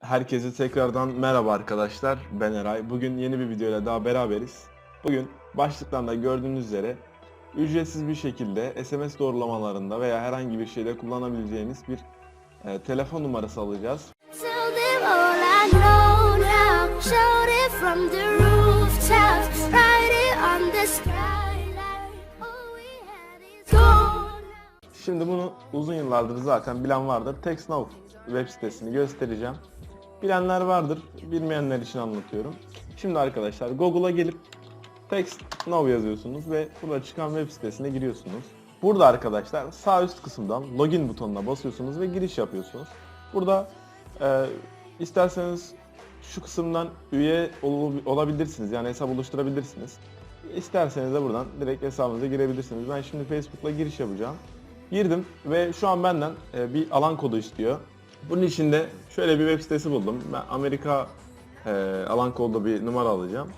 Herkese tekrardan merhaba arkadaşlar. Ben Eray. Bugün yeni bir videoyla daha beraberiz. Bugün başlıktan da gördüğünüz üzere ücretsiz bir şekilde SMS doğrulamalarında veya herhangi bir şeyde kullanabileceğiniz bir e, telefon numarası alacağız. Şimdi bunu uzun yıllardır zaten bilen vardır. TextNow web sitesini göstereceğim. Bilenler vardır, bilmeyenler için anlatıyorum. Şimdi arkadaşlar Google'a gelip TextNow yazıyorsunuz ve burada çıkan web sitesine giriyorsunuz. Burada arkadaşlar sağ üst kısımdan login butonuna basıyorsunuz ve giriş yapıyorsunuz. Burada e, isterseniz şu kısımdan üye ol- olabilirsiniz yani hesap oluşturabilirsiniz. İsterseniz de buradan direkt hesabınıza girebilirsiniz. Ben şimdi Facebook'la giriş yapacağım. Girdim ve şu an benden e, bir alan kodu istiyor. Bunun için de şöyle bir web sitesi buldum. Ben Amerika e, alan kodu bir numara alacağım.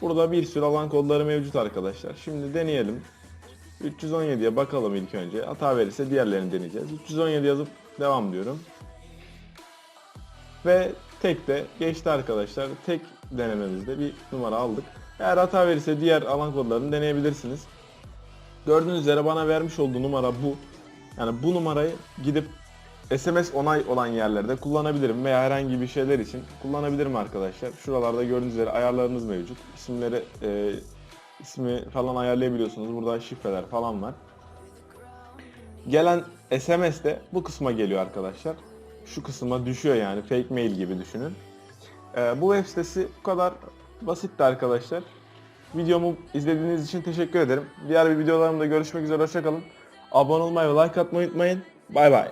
Burada bir sürü alan kodları mevcut arkadaşlar. Şimdi deneyelim. 317'ye bakalım ilk önce. Hata verirse diğerlerini deneyeceğiz. 317 yazıp devam diyorum. Ve tek de geçti arkadaşlar. Tek denememizde bir numara aldık. Eğer hata verirse diğer alan kodlarını deneyebilirsiniz. Gördüğünüz üzere bana vermiş olduğu numara bu. Yani bu numarayı gidip SMS onay olan yerlerde kullanabilirim veya herhangi bir şeyler için kullanabilirim arkadaşlar. Şuralarda gördüğünüz üzere ayarlarınız mevcut. İsimleri e, ismi falan ayarlayabiliyorsunuz. Burada şifreler falan var. Gelen SMS de bu kısma geliyor arkadaşlar. Şu kısma düşüyor yani fake mail gibi düşünün. E, bu web sitesi bu kadar basitti arkadaşlar. Videomu izlediğiniz için teşekkür ederim. Diğer bir videolarımda görüşmek üzere hoşçakalın. Abone olmayı ve like atmayı unutmayın. Bay bay.